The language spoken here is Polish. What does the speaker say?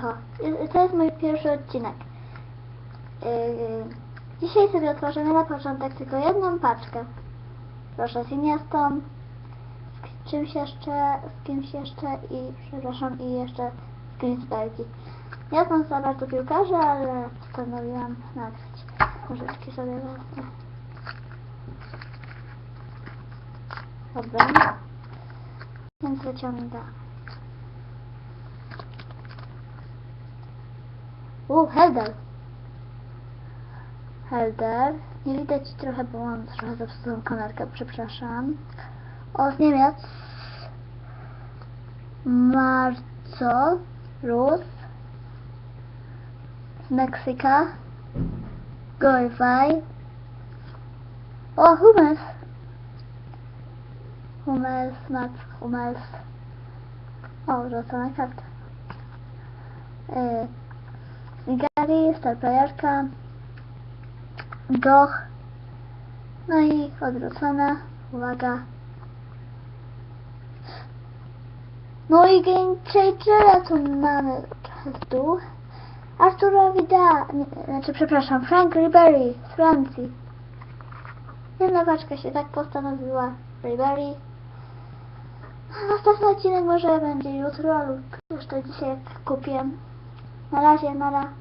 Siemanko, Y- to jest mój pierwszy odcinek. Yy, dzisiaj sobie otworzymy na początek tylko jedną paczkę. Proszę z Iniestą, z czymś jeszcze, z kimś jeszcze i, przepraszam, i jeszcze z Greensbergi. Ja znam za bardzo piłkarzy, ale postanowiłam nagrać. Nożyczki sobie wezmę. Dobra. Więc wyciągam. U, Helder. Helder. Nie widać trochę, bo mam trochę zepsutą kamerkę, przepraszam. O, z Niemiec. Marco. Rus. Z Meksyka. Gorfaj. O, Hummels. Hummels, Max Hummels. O, rzucona karta. Yy, Gary, Star Playerka, Goch, no i odwrócona, uwaga. No i Game Changera tu mamy trochę z dół. Arturo Vidal, nie, znaczy przepraszam, Frank Ribery z Francji. Jedna paczka się tak postanowiła, Ribery. Następny odcinek może będzie jutro lub jeszcze dzisiaj jak kupię. Na razie, nara.